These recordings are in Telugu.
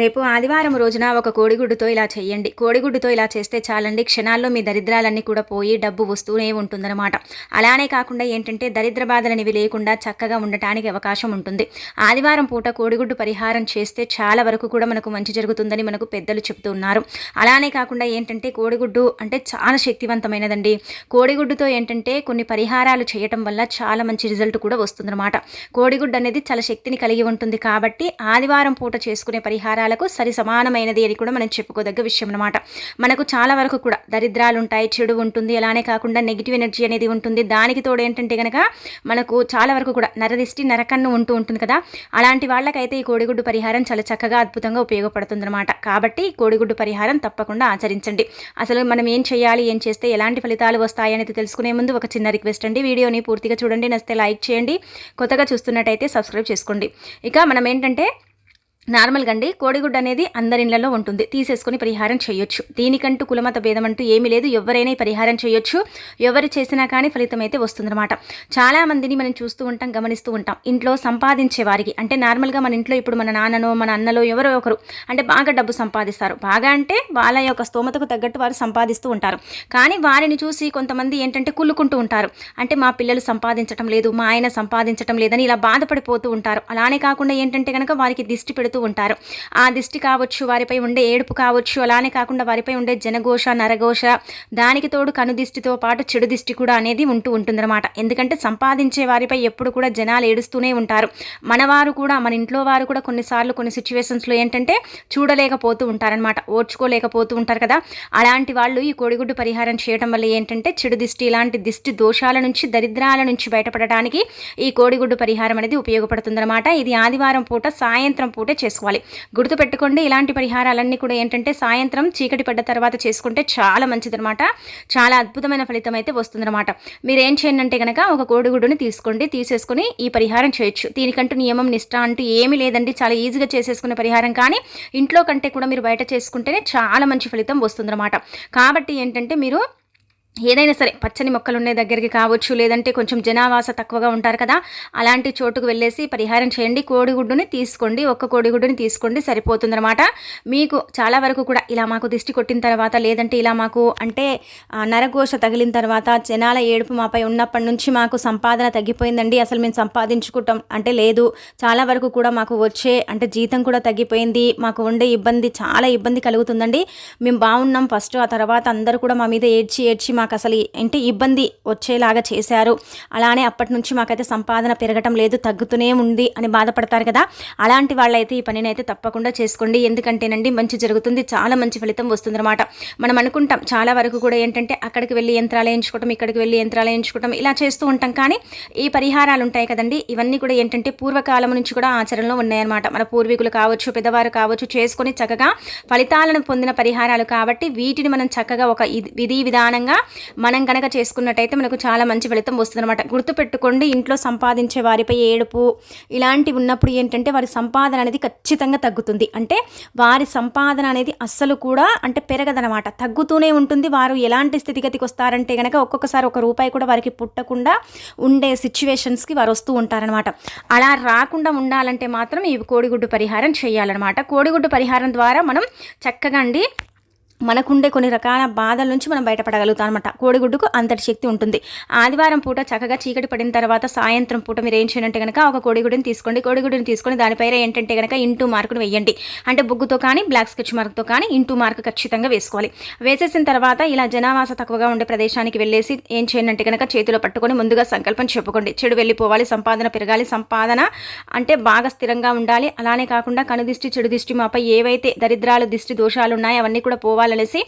రేపు ఆదివారం రోజున ఒక కోడిగుడ్డుతో ఇలా చేయండి కోడిగుడ్డుతో ఇలా చేస్తే చాలండి. క్షణాల్లో మీ దరిద్రాలన్నీ కూడా పోయి డబ్బు వస్తూనే ఉంటుందన్నమాట. అలానే కాకుండా ఏంటంటే దరిద్ర బాధలనివి లేకుండా చక్కగా ఉండటానికి అవకాశం ఉంటుంది. ఆదివారం పూట కోడిగుడ్డు పరిహారం చేస్తే చాలా వరకు కూడా మనకు మంచి జరుగుతుందని మనకు పెద్దలు చెప్తూ ఉన్నారు అలానే కాకుండా ఏంటంటే కోడిగుడ్డు అంటే చాలా శక్తివంతమైనదండి. కోడిగుడ్డుతో ఏంటంటే కొన్ని పరిహారాలు చేయటం వల్ల చాలా మంచి రిజల్ట్ కూడా వస్తుందన్నమాట. కోడిగుడ్డు అనేది చాలా శక్తిని కలిగి ఉంటుంది కాబట్టి ఆదివారం పూట చేసుకునే పరిహారాలకు సరి సమానమైనది అని కూడా మనం చెప్పుకోదగ్గ విషయం అనమాట మనకు చాలా వరకు కూడా దరిద్రాలు ఉంటాయి చెడు ఉంటుంది అలానే కాకుండా నెగిటివ్ ఎనర్జీ అనేది ఉంటుంది. దానికి తోడు ఏంటంటే కనుక మనకు చాలా వరకు కూడా నరదిష్టి నరకన్ను ఉంటూ ఉంటుంది కదా. అలాంటి వాళ్ళకైతే ఈ కోడిగుడ్డు పరిహారం చాలా చక్కగా అద్భుతంగా ఉపయోగపడుతుందన్నమాట. కాబట్టి కోడిగుడ్డు పరిహారం తప్పకుండా ఆచరించండి. అసలు మనం ఏం చేయాలి ఏం చేస్తే ఎలాంటి ఫలితాలు వస్తాయి అనేది తెలుసుకునే ముందు ఒక చిన్న రిక్వెస్ట్ అండి. వీడియోని పూర్తిగా చూడండి నచ్చితే లైక్ చేయండి. కొత్తగా చూస్తున్నట్టయితే సబ్స్క్రైబ్ చేసుకోండి. ఇక మనం ఏంటంటే నార్మల్గా అండి కోడిగుడ్డు అనేది అందరి ఇళ్ళలో ఉంటుంది. తీసేసుకొని పరిహారం చేయొచ్చు. దీనికంటూ కులమత భేదం అంటూ ఏమీ లేదు. ఎవరైనా పరిహారం చేయొచ్చు. ఎవరు చేసినా కానీ ఫలితం అయితే వస్తుందన్నమాట. చాలా మందిని మనం చూస్తూ ఉంటాం గమనిస్తూ ఉంటాం. ఇంట్లో సంపాదించే వారికి అంటే నార్మల్గా మన ఇంట్లో ఇప్పుడు మన నాన్ననో మన అన్నలో ఎవరో ఒకరు అంటే బాగా డబ్బు సంపాదిస్తారు. బాగా అంటే వాళ్ళ యొక్క స్తోమతకు తగ్గట్టు వారు సంపాదిస్తూ ఉంటారు. కానీ వారిని చూసి కొంతమంది ఏంటంటే కుళ్ళుకుంటూ ఉంటారు. అంటే మా పిల్లలు సంపాదించడం లేదు మా ఆయన సంపాదించడం లేదని ఇలా బాధపడిపోతూ ఉంటారు. అలానే కాకుండా ఏంటంటే కనుక వారికి దిష్టి పెడుతూ ఉంటారు. ఆ దిష్టి కావచ్చు వారిపై ఉండే ఏడుపు కావచ్చు అలానే కాకుండా వారిపై ఉండే జనఘోష నరఘోష దానికి తోడు కనుదిష్టితో పాటు చెడు దిష్టి కూడా అనేది ఉంటూ ఉంటుందన్నమాట. ఎందుకంటే సంపాదించే వారిపై ఎప్పుడు కూడా జనాలు ఏడుస్తూనే ఉంటారు. మనవారు కూడా మన ఇంట్లో వారు కూడా కొన్నిసార్లు కొన్ని సిచ్యువేషన్స్లో ఏంటంటే చూడలేకపోతూ ఉంటారనమాట ఓర్చుకోలేకపోతూ ఉంటారు కదా. అలాంటి వాళ్ళు ఈ కోడిగుడ్డు పరిహారం చేయడం వల్ల ఏంటంటే చెడు దిష్టి ఇలాంటి దిష్టి దోషాల నుంచి దరిద్రాల నుంచి బయటపడడానికి ఈ కోడిగుడ్డు పరిహారం అనేది ఉపయోగపడుతుందన్నమాట. ఇది ఆదివారం పూట సాయంత్రం పూట చేసుకోవాలి. గుర్తుపెట్టుకోండి ఇలాంటి పరిహారాలన్నీ కూడా ఏంటంటే సాయంత్రం చీకటి పడ్డ తర్వాత చేసుకుంటే చాలా మంచిదనమాట చాలా అద్భుతమైన ఫలితం అయితే వస్తుందన్నమాట. మీరు ఏం చేయండి అంటే కనుక ఒక కోడిగుడ్డుని తీసుకోండి తీసేసుకుని ఈ పరిహారం చేయొచ్చు. దీనికంటూ నియమం నిష్ట అంటూ ఏమీ లేదండి. చాలా ఈజీగా చేసేసుకునే పరిహారం కానీ ఇంట్లో కంటే కూడా మీరు బయట చేసుకుంటేనే చాలా మంచి ఫలితం వస్తుందన్నమాట. కాబట్టి ఏంటంటే మీరు ఏదైనా సరే పచ్చని మొక్కలు ఉండే దగ్గరికి కావచ్చు లేదంటే కొంచెం జనావాస తక్కువగా ఉంటారు కదా అలాంటి చోటుకు వెళ్ళేసి పరిహారం చేయండి. కోడిగుడ్డుని తీసుకోండి ఒక్క కోడిగుడ్డుని తీసుకోండి సరిపోతుందన్నమాట. మీకు చాలా వరకు కూడా ఇలా మాకు దిష్టి కొట్టిన తర్వాత లేదంటే ఇలా మాకు అంటే నరఘోష తగిలిన తర్వాత జనాల ఏడుపు మాపై ఉన్నప్పటి నుంచి మాకు సంపాదన తగ్గిపోయిందండి. అసలు మేము సంపాదించుకుంటాం అంటే లేదు. చాలా వరకు కూడా మాకు వచ్చే అంటే జీతం కూడా తగ్గిపోయింది. మాకు ఉండే ఇబ్బంది చాలా ఇబ్బంది కలుగుతుందండి. మేము బాగున్నాం ఫస్ట్ ఆ తర్వాత అందరూ కూడా మా మీద ఏడ్చి ఏడ్చి మా మాకు అసలు అంటే ఇబ్బంది వచ్చేలాగా చేశారు. అలానే అప్పటి నుంచి మాకైతే సంపాదన పెరగటం లేదు తగ్గుతూనే ఉంది అని బాధపడతారు కదా. అలాంటి వాళ్ళైతే ఈ పనిని అయితే తప్పకుండా చేసుకోండి. ఎందుకంటేనండి మంచి జరుగుతుంది చాలా మంచి ఫలితం వస్తుందన్నమాట. మనం అనుకుంటాం చాలా వరకు కూడా ఏంటంటే అక్కడికి వెళ్ళి యంత్రాలు వేయించుకోవటం ఇక్కడికి వెళ్ళి యంత్రాలు వేయించుకోవటం ఇలా చేస్తూ ఉంటాం. కానీ ఈ పరిహారాలు ఉంటాయి కదండి ఇవన్నీ కూడా ఏంటంటే పూర్వకాలం నుంచి కూడా ఆచరణలో ఉన్నాయన్నమాట. మన పూర్వీకులు కావచ్చు పెద్దవారు కావచ్చు చేసుకొని చక్కగా ఫలితాలను పొందిన పరిహారాలు కాబట్టి వీటిని మనం చక్కగా ఒక విధి విధానంగా మనం కనుక చేసుకున్నట్టయితే మనకు చాలా మంచి ఫలితం వస్తుందన్నమాట. గుర్తుపెట్టుకోండి ఇంట్లో సంపాదించే వారిపై ఏడుపు ఇలాంటివి ఉన్నప్పుడు ఏంటంటే వారి సంపాదన అనేది ఖచ్చితంగా తగ్గుతుంది. అంటే వారి సంపాదన అనేది అస్సలు కూడా అంటే పెరగదనమాట తగ్గుతూనే ఉంటుంది. వారు ఎలాంటి స్థితిగతికి వస్తారంటే కనుక ఒక్కొక్కసారి ఒక రూపాయి కూడా వారికి పుట్టకుండా ఉండే సిచ్యువేషన్స్కి వారు వస్తూ ఉంటారనమాట అలా రాకుండా ఉండాలంటే మాత్రం ఈ కోడిగుడ్డు పరిహారం చేయాలన్నమాట. కోడిగుడ్డు పరిహారం ద్వారా మనం చక్కగా అండి మనకుండే కొన్ని రకాల బాధల నుంచి మనం బయటపడగలుగుతాం అనమాట కోడిగుడ్డుకు అంతటి శక్తి ఉంటుంది. ఆదివారం పూట చక్కగా చీకటి పడిన తర్వాత సాయంత్రం పూట మీరు ఏం చేయాలంటే కనుక ఒక కోడిగుడిని తీసుకోండి. కోడిగుడ్డుని తీసుకొని దానిపైన ఏంటంటే కనుక ఇంటూ మార్కును వేయండి. అంటే బుగ్గుతో కానీ బ్లాక్ స్కెచ్ మార్క్తో కానీ ఇంటూ మార్క్ ఖచ్చితంగా వేసుకోవాలి. వేసేసిన తర్వాత ఇలా జనావాస తక్కువగా ఉండే ప్రదేశానికి వెళ్ళేసి ఏం చేయండి కనుక చేతిలో పట్టుకొని ముందుగా సంకల్పం చెప్పుకోండి. చెడు వెళ్ళిపోవాలి సంపాదన పెరగాలి. సంపాదన అంటే బాగా స్థిరంగా ఉండాలి. అలానే కాకుండా కనుదిష్టి చెడు దిష్టి మాపై ఏవైతే దరిద్రాలు దిష్టి దోషాలు ఉన్నాయో అవన్నీ కూడా పోవాలి. కావాలనేసి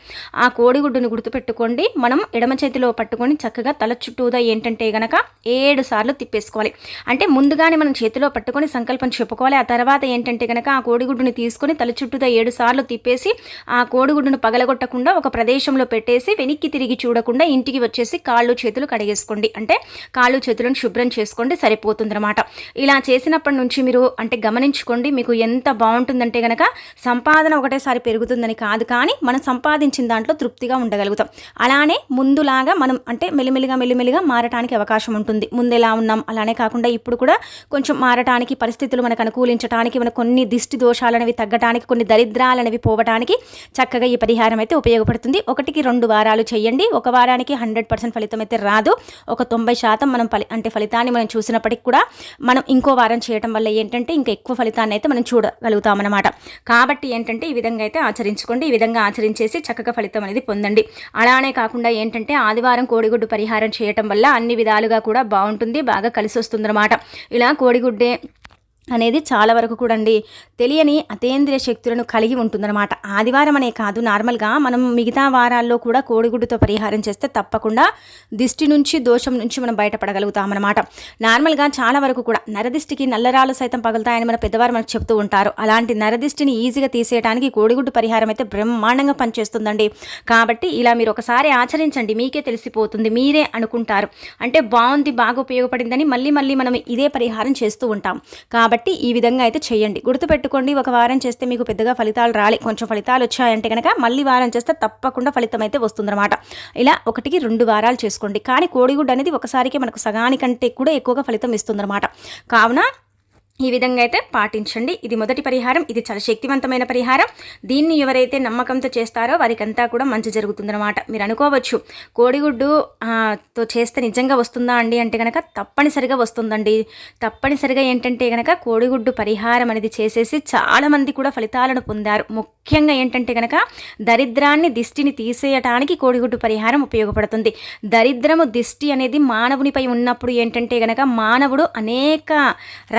ఆ కోడిగుడ్డును గుర్తుపెట్టుకోండి. మనం ఎడమ చేతిలో పట్టుకొని చక్కగా తల చుట్టూదా ఏంటంటే గనక ఏడు సార్లు తిప్పేసుకోవాలి. అంటే ముందుగానే మనం చేతిలో పట్టుకొని సంకల్పం చెప్పుకోవాలి. ఆ తర్వాత ఏంటంటే గనక ఆ కోడిగుడ్డుని తీసుకొని తల చుట్టూదా ఏడు సార్లు తిప్పేసి ఆ కోడిగుడ్డును పగలగొట్టకుండా ఒక ప్రదేశంలో పెట్టేసి వెనక్కి తిరిగి చూడకుండా ఇంటికి వచ్చేసి కాళ్ళు చేతులు కడిగేసుకోండి. అంటే కాళ్ళు చేతులను శుభ్రం చేసుకోండి సరిపోతుందన్నమాట. ఇలా చేసినప్పటి నుంచి మీరు అంటే గమనించుకోండి మీకు ఎంత బాగుంటుందంటే గనక సంపాదన ఒకటేసారి పెరుగుతుందని కాదు. కానీ మన సంపాదించిన దాంట్లో తృప్తిగా ఉండగలుగుతాం. అలానే ముందులాగా మనం అంటే మెల్లిమెల్లిగా మెల్లిమెల్లిగా మారటానికి అవకాశం ఉంటుంది. ముందు ఎలా ఉన్నాం? అలానే కాకుండా ఇప్పుడు కూడా కొంచెం మారటానికి పరిస్థితులు మనకు అనుకూలించడానికి మన కొన్ని దిష్టి దోషాలనేవి తగ్గటానికి కొన్ని దరిద్రాలనేవి పోవటానికి చక్కగా ఈ పరిహారం అయితే ఉపయోగపడుతుంది. ఒకటికి రెండు వారాలు చేయండి. ఒక వారానికి హండ్రెడ్ పర్సెంట్ ఫలితం అయితే రాదు. ఒక తొంభై శాతం మనం ఫలి అంటే ఫలితాన్ని మనం చూసినప్పటికి కూడా మనం ఇంకో వారం చేయడం వల్ల ఏంటంటే ఇంకా ఎక్కువ ఫలితాన్ని అయితే మనం చూడగలుగుతాం అనమాట కాబట్టి ఏంటంటే ఈ విధంగా అయితే ఆచరించుకోండి. ఈ విధంగా ఆచరించి చేసి చక్కగా ఫలితం అనేది పొందండి. అలానే కాకుండా ఏంటంటే ఆదివారం కోడిగుడ్డు పరిహారం చేయటం వల్ల అన్ని విధాలుగా కూడా బాగుంటుంది బాగా కలిసి వస్తుందన్నమాట. ఇలా కోడిగుడ్డే అనేది చాలా వరకు కూడా అండి తెలియని అతేంద్రియ శక్తులను కలిగి ఉంటుందన్నమాట. ఆదివారం అనే కాదు నార్మల్గా మనం మిగతా వారాల్లో కూడా కోడిగుడ్డుతో పరిహారం చేస్తే తప్పకుండా దిష్టి నుంచి దోషం నుంచి మనం బయటపడగలుగుతామన్నమాట. నార్మల్గా చాలా వరకు కూడా నరదిష్టికి నల్లరాలు సైతం పగులుతాయని మన పెద్దవారు మనకు చెప్తూ ఉంటారు. అలాంటి నరదిష్టిని ఈజీగా తీసేయడానికి కోడిగుడ్డు పరిహారం అయితే బ్రహ్మాండంగా పనిచేస్తుందండి. కాబట్టి ఇలా మీరు ఒకసారి ఆచరించండి మీకే తెలిసిపోతుంది మీరే అనుకుంటారు. అంటే బాగుంది బాగా ఉపయోగపడిందని మళ్ళీ మళ్ళీ మనం ఇదే పరిహారం చేస్తూ ఉంటాం. కాబట్టి కాబట్టి ఈ విధంగా అయితే చేయండి. గుర్తుపెట్టుకోండి ఒక వారం చేస్తే మీకు పెద్దగా ఫలితాలు రాలే. కొంచెం ఫలితాలు వచ్చాయంటే కనుక మళ్ళీ వారం చేస్తే తప్పకుండా ఫలితం అయితే వస్తుందన్నమాట. ఇలా ఒకటికి రెండు వారాలు చేసుకోండి. కానీ కోడిగుడ్డు అనేది ఒకసారికి మనకు సగానికంటే కూడా ఎక్కువగా ఫలితం ఇస్తుందన్నమాట. కావున ఈ విధంగా అయితే పాటించండి. ఇది మొదటి పరిహారం. ఇది చాలా శక్తివంతమైన పరిహారం. దీన్ని ఎవరైతే నమ్మకంతో చేస్తారో వారికంతా కూడా మంచి జరుగుతుందన్నమాట. మీరు అనుకోవచ్చు కోడిగుడ్డు తో చేస్తే నిజంగా వస్తుందా అండి అంటే కనుక తప్పనిసరిగా వస్తుందండి. తప్పనిసరిగా ఏంటంటే కనుక కోడిగుడ్డు పరిహారం అనేది చేసేసి చాలామంది కూడా ఫలితాలను పొందారు. ముఖ్యంగా ఏంటంటే కనుక దరిద్రాన్ని దిష్టిని తీసేయటానికి కోడిగుడ్డు పరిహారం ఉపయోగపడుతుంది. దరిద్రము దిష్టి అనేది మానవునిపై ఉన్నప్పుడు ఏంటంటే కనుక మానవుడు అనేక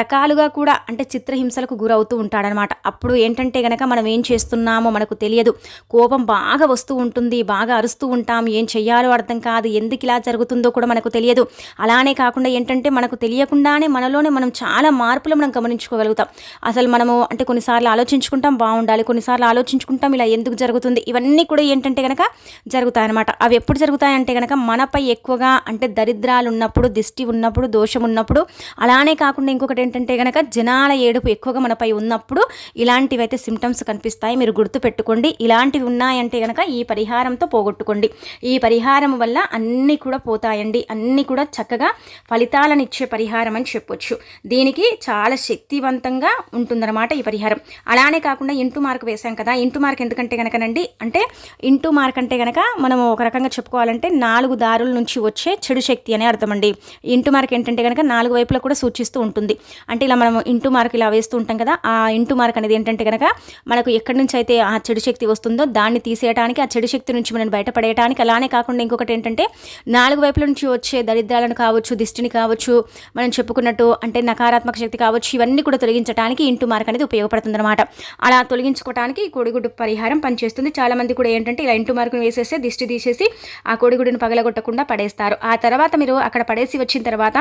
రకాలుగా కూడా అంటే చిత్రహింసలకు గురవుతూ ఉంటాడనమాట. అప్పుడు ఏంటంటే గనక మనం ఏం చేస్తున్నామో మనకు తెలియదు. కోపం బాగా వస్తూ ఉంటుంది బాగా అరుస్తూ ఉంటాం. ఏం చెయ్యాలో అర్థం కాదు. ఎందుకు ఇలా జరుగుతుందో కూడా మనకు తెలియదు. అలానే కాకుండా ఏంటంటే మనకు తెలియకుండానే మనలోనే మనం చాలా మార్పులు మనం గమనించుకోగలుగుతాం. అసలు మనము అంటే కొన్నిసార్లు ఆలోచించుకుంటాం బాగుండాలి. కొన్నిసార్లు ఆలోచించుకుంటాం ఇలా ఎందుకు జరుగుతుంది? ఇవన్నీ కూడా ఏంటంటే కనుక జరుగుతాయన్నమాట. అవి ఎప్పుడు జరుగుతాయంటే కనుక మనపై ఎక్కువగా అంటే దరిద్రాలు ఉన్నప్పుడు దిష్టి ఉన్నప్పుడు దోషం ఉన్నప్పుడు అలానే కాకుండా ఇంకొకటి ఏంటంటే కనుక జనాల ఏడుపు ఎక్కువగా మనపై ఉన్నప్పుడు ఇలాంటివి అయితే సిమ్టమ్స్ కనిపిస్తాయి. మీరు గుర్తుపెట్టుకోండి. ఇలాంటివి ఉన్నాయంటే కనుక ఈ పరిహారంతో పోగొట్టుకోండి. ఈ పరిహారం వల్ల అన్నీ కూడా పోతాయండి. అన్నీ కూడా చక్కగా ఫలితాలను ఇచ్చే పరిహారం అని చెప్పొచ్చు. దీనికి చాలా శక్తివంతంగా ఉంటుందన్నమాట ఈ పరిహారం. అలానే కాకుండా ఇంటూ మార్క్ వేసాం కదా. ఇంటూ మార్క్ ఎందుకంటే కనుకనండి అంటే ఇంటూ మార్క్ అంటే కనుక మనం ఒక రకంగా చెప్పుకోవాలంటే నాలుగు దారుల నుంచి వచ్చే చెడు శక్తి అనే అర్థం అండి ఇంటూ మార్క్ ఏంటంటే కనుక నాలుగు వైపులా కూడా సూచిస్తూ ఉంటుంది. అంటే ఇలా మనం ఇంటూ మార్క్ ఇలా వేస్తూ ఉంటాం కదా ఆ ఇంటూ మార్క్ అనేది ఏంటంటే కనుక మనకు ఎక్కడి నుంచి అయితే ఆ చెడు శక్తి వస్తుందో దాన్ని తీసేయడానికి ఆ చెడు శక్తి నుంచి మనం బయటపడేయడానికి అలానే కాకుండా ఇంకొకటి ఏంటంటే నాలుగు వైపుల నుంచి వచ్చే దరిద్రాలను కావచ్చు దిష్టిని కావచ్చు మనం చెప్పుకున్నట్టు అంటే నకారాత్మక శక్తి కావచ్చు ఇవన్నీ కూడా తొలగించడానికి ఇంటూ మార్క్ అనేది ఉపయోగపడుతుంది అనమాట అలా తొలగించుకోవడానికి కోడిగుడ్డు పరిహారం పనిచేస్తుంది. చాలామంది కూడా ఏంటంటే ఇలా ఇంటూ మార్కును వేసేస్తే దిష్టి తీసేసి ఆ కోడిగుడ్డును పగలగొట్టకుండా పడేస్తారు. ఆ తర్వాత మీరు అక్కడ పడేసి వచ్చిన తర్వాత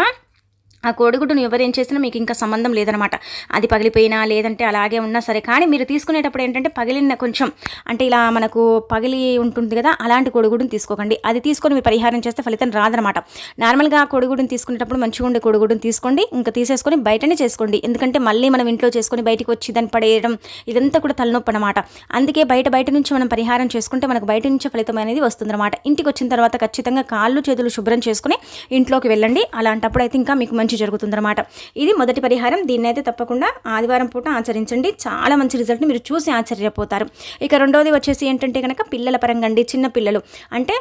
ఆ కోడిగుడ్డును ఎవరేం చేసినా మీకు ఇంకా సంబంధం లేదనమాట. అది పగిలిపోయినా లేదంటే అలాగే ఉన్నా సరే కానీ మీరు తీసుకునేటప్పుడు ఏంటంటే పగిలిన కొంచెం అంటే ఇలా మనకు పగిలి ఉంటుంది కదా అలాంటి కోడిగుడ్డును తీసుకోకండి. అది తీసుకొని మీరు పరిహారం చేస్తే ఫలితం రాదనమాట. నార్మల్గా కోడిగుడ్డును తీసుకునేటప్పుడు మంచిగా ఉండే కోడిగుడ్డును తీసుకోండి ఇంకా తీసేసుకొని బయటనే చేసుకోండి. ఎందుకంటే మళ్ళీ మనం ఇంట్లో చేసుకొని బయటికి వచ్చి దాన్ని పడేయడం ఇదంతా కూడా తలనొప్పి అనమాట అందుకే బయట బయట నుంచి మనం పరిహారం చేసుకుంటే మనకు బయట నుంచి ఫలితం అనేది వస్తుందన్నమాట. ఇంటికి వచ్చిన తర్వాత ఖచ్చితంగా కాళ్ళు చేతులు శుభ్రం చేసుకుని ఇంట్లోకి వెళ్ళండి. అలాంటప్పుడు అయితే ఇంకా మీకు మంచి జరుగుతుందన్నమాట. ఇది మొదటి పరిహారం. దీన్ని అయితే తప్పకుండా ఆదివారం పూట ఆచరించండి. చాలా మంచి రిజల్ట్ని మీరు చూసి ఆశ్చర్యపోతారు. ఇక రెండవది వచ్చేసి ఏంటంటే కనుక పిల్లల పరంగా అండి చిన్న పిల్లలు. అంటే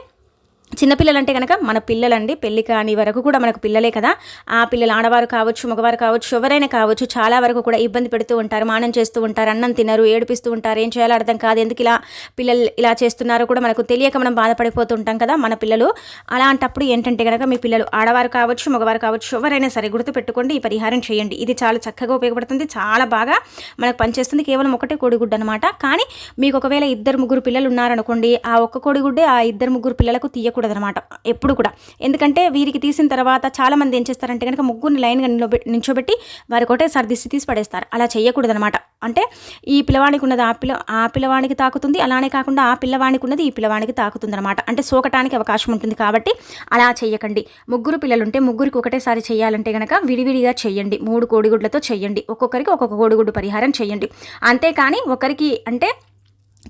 చిన్నపిల్లలు అంటే కనుక మన పిల్లలండి పెళ్ళి కాని వరకు కూడా మనకు పిల్లలే కదా. ఆ పిల్లలు ఆడవారు కావచ్చు మగవారు కావచ్చు ఎవరైనా కావచ్చు చాలా వరకు కూడా ఇబ్బంది పెడుతూ ఉంటారు మానం చేస్తూ ఉంటారు అన్నం తినరు ఏడిపిస్తూ ఉంటారు ఏం చేయాలో అర్థం కాదు ఎందుకు ఇలా పిల్లలు ఇలా చేస్తున్నారో కూడా మనకు తెలియక మనం బాధపడిపోతుంటాం కదా మన పిల్లలు. అలాంటప్పుడు ఏంటంటే కనుక మీ పిల్లలు ఆడవారు కావచ్చు మగవారు కావచ్చు ఎవరైనా సరే గుర్తు పెట్టుకోండి ఈ పరిహారం చేయండి. ఇది చాలా చక్కగా ఉపయోగపడుతుంది చాలా బాగా మనకు పనిచేస్తుంది కేవలం ఒకటే కోడిగుడ్డు అనమాట కానీ మీకు ఒకవేళ ఇద్దరు ముగ్గురు పిల్లలు ఉన్నారనుకోండి ఆ ఒక్క కోడిగుడ్డే ఆ ఇద్దరు ముగ్గురు పిల్లలకు తీయకుండా అనమాట ఎప్పుడు కూడా. ఎందుకంటే వీరికి తీసిన తర్వాత చాలామంది ఏం చేస్తారంటే కనుక ముగ్గురిని లైన్గా నించోబెట్టి వారి ఒకటేసారి దిష్టి తీసి పడేస్తారు. అలా చేయకూడదనమాట అంటే ఈ పిల్లవానికి ఉన్నది ఆ పిల్ల ఆ పిల్లవానికి తాకుతుంది అలానే కాకుండా ఆ పిల్లవానికి ఉన్నది ఈ పిల్లవానికి తాకుతుంది అనమాట అంటే సోకటానికి అవకాశం ఉంటుంది కాబట్టి అలా చేయకండి ముగ్గురు పిల్లలుంటే ముగ్గురికి ఒకటేసారి చేయాలంటే కనుక విడివిడిగా చేయండి మూడు కోడిగుడ్లతో చేయండి ఒక్కొక్కరికి ఒక్కొక్క కోడిగుడ్డు పరిహారం చేయండి అంతేకాని ఒకరికి అంటే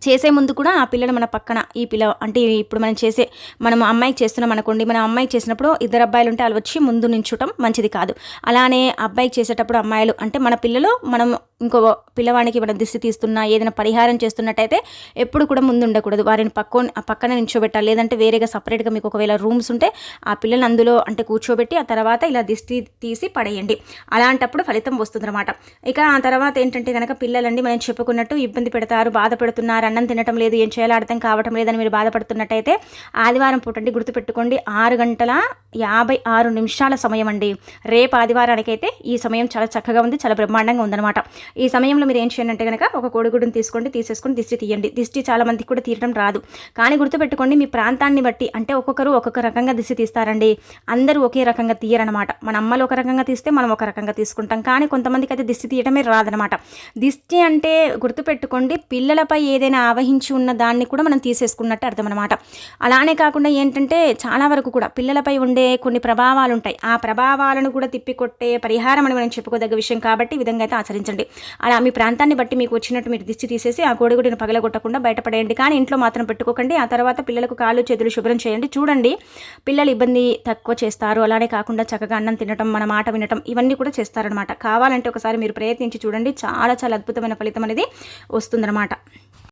చేసే ముందు కూడా ఆ పిల్లలు మన పక్కన ఈ పిల్ల అంటే ఇప్పుడు మనం చేసే మనం అమ్మాయికి చేస్తున్నాం అనుకోండి మనం అమ్మాయికి చేసినప్పుడు ఇద్దరు అబ్బాయిలు ఉంటే వాళ్ళు వచ్చి ముందు నించుటం మంచిది కాదు. అలానే అబ్బాయికి చేసేటప్పుడు అమ్మాయిలు అంటే మన పిల్లలు మనం ఇంకో పిల్లవాడికి మనం దిష్టి తీస్తున్నా ఏదైనా పరిహారం చేస్తున్నట్టయితే ఎప్పుడు కూడా ముందు ఉండకూడదు. వారిని పక్కన పక్కన నించోబెట్టాలి. లేదంటే వేరేగా సపరేట్గా మీకు ఒకవేళ రూమ్స్ ఉంటే ఆ పిల్లలు అందులో అంటే కూర్చోబెట్టి ఆ తర్వాత ఇలా దిష్టి తీసి పడేయండి. అలాంటప్పుడు ఫలితం వస్తుందన్నమాట. ఇక ఆ తర్వాత ఏంటంటే కనుక పిల్లలండి మనం చెప్పుకున్నట్టు ఇబ్బంది పెడతారు బాధ పెడుతున్నారు అన్నం తినటం లేదు ఏం చేయాలో అర్థం కావటం లేదని మీరు బాధపడుతున్నట్టయితే ఆదివారం పూటండి గుర్తుపెట్టుకోండి ఆరు గంటల యాభై ఆరు నిమిషాల సమయం అండి. రేపు ఆదివారానికైతే ఈ సమయం చాలా చక్కగా ఉంది చాలా బ్రహ్మాండంగా ఉందన్నమాట. ఈ సమయంలో మీరు ఏం చేయండి అంటే కనుక ఒక కోడిగుడ్డును తీసుకోండి తీసేసుకొని దిష్టి తీయండి. దిష్టి చాలా మందికి కూడా తీయడం రాదు. కానీ గుర్తుపెట్టుకోండి మీ ప్రాంతాన్ని బట్టి అంటే ఒక్కొక్కరు ఒక్కొక్క రకంగా దిష్టి తీస్తారండి. అందరూ ఒకే రకంగా తీయరనమాట. మన అమ్మలు ఒక రకంగా తీస్తే మనం ఒక రకంగా తీసుకుంటాం. కానీ కొంతమందికి అయితే దిష్టి తీయటమే రాదనమాట. దిష్టి అంటే గుర్తుపెట్టుకోండి పిల్లలపై ఏదైనా ఆవహించి ఉన్న దాన్ని కూడా మనం తీసేసుకున్నట్టు అర్థం అనమాట అలానే కాకుండా ఏంటంటే చాలా వరకు కూడా పిల్లలపై ఉండే కొన్ని ప్రభావాలు ఉంటాయి. ఆ ప్రభావాలను కూడా తిప్పికొట్టే పరిహారం అని మనం చెప్పుకోదగ్గ విషయం కాబట్టి ఈ విధంగా అయితే ఆచరించండి. అలా మీ ప్రాంతాన్ని బట్టి మీకు వచ్చినట్టు మీరు దిష్టి తీసేసి ఆ కోడిగుడిని పగలగొట్టకుండా బయటపడేయండి. కానీ ఇంట్లో మాత్రం పెట్టుకోకండి. ఆ తర్వాత పిల్లలకు కాళ్ళు చేతులు శుభ్రం చేయండి. చూడండి పిల్లలు ఇబ్బంది తక్కువ చేస్తారు. అలానే కాకుండా చక్కగా అన్నం తినటం మన మాట వినటం ఇవన్నీ కూడా చేస్తారనమాట కావాలంటే ఒకసారి మీరు ప్రయత్నించి చూడండి. చాలా చాలా అద్భుతమైన ఫలితం అనేది వస్తుందన్నమాట.